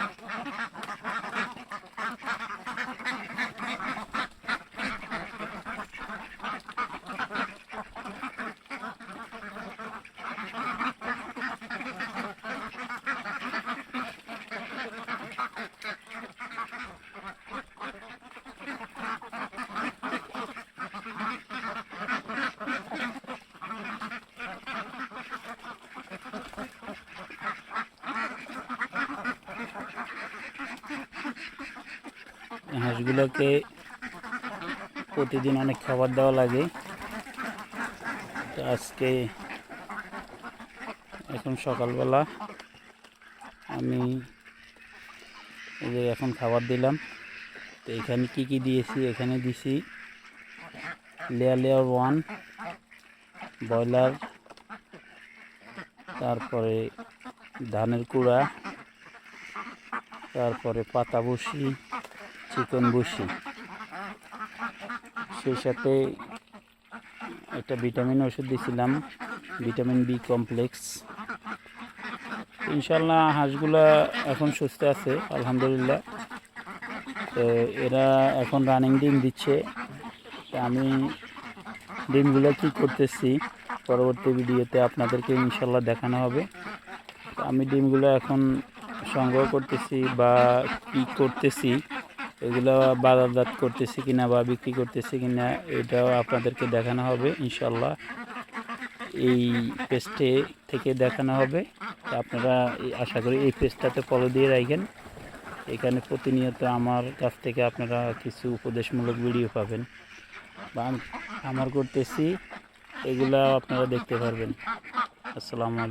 Ha, ha, ha. হাঁসগুলোকে প্রতিদিন অনেক খাবার দেওয়া লাগে। আজকে এখন সকালবেলা আমি যে এখন খাবার দিলাম। তো এখানে কি কি দিয়েছি? এখানে দিছি লেয়ার লেয়ার ওয়ান, ব্রয়লার, তারপরে ধানের কুড়া, তারপরে পাতা বসি চিকন বসি সেই সাথে একটা ভিটামিন ওষুধ দিয়েছিলাম ভিটামিন বি কমপ্লেক্স। ইনশাল্লাহ হাঁসগুলা এখন সুস্থ আছে, আলহামদুলিল্লাহ। তো এরা এখন রানিং ডিম দিচ্ছে। তো আমি ডিমগুলো কী করতেছি পরবর্তী ভিডিওতে আপনাদেরকে ইনশাল্লাহ দেখানো হবে। আমি ডিমগুলো এখন সংগ্রহ করতেছি বা কি করতেছি এগুলো বাজারজাত করতেছি কিনা বা বিক্রি করতেছি কিনা, এটাও আপনাদেরকে দেখানো হবে ইনশাল্লাহ এই পেজটে থেকে দেখানো হবে। আপনারা আশা করি এই পেজটাতে ফলো দিয়ে রাখেন এখানে প্রতিনিয়ত আমার কাছ থেকে আপনারা কিছু উপদেশমূলক ভিডিও পাবেন। বা আমার করতেছি, এগুলা আপনারা দেখতে পারবেন। আসসালামু আলাইকুম।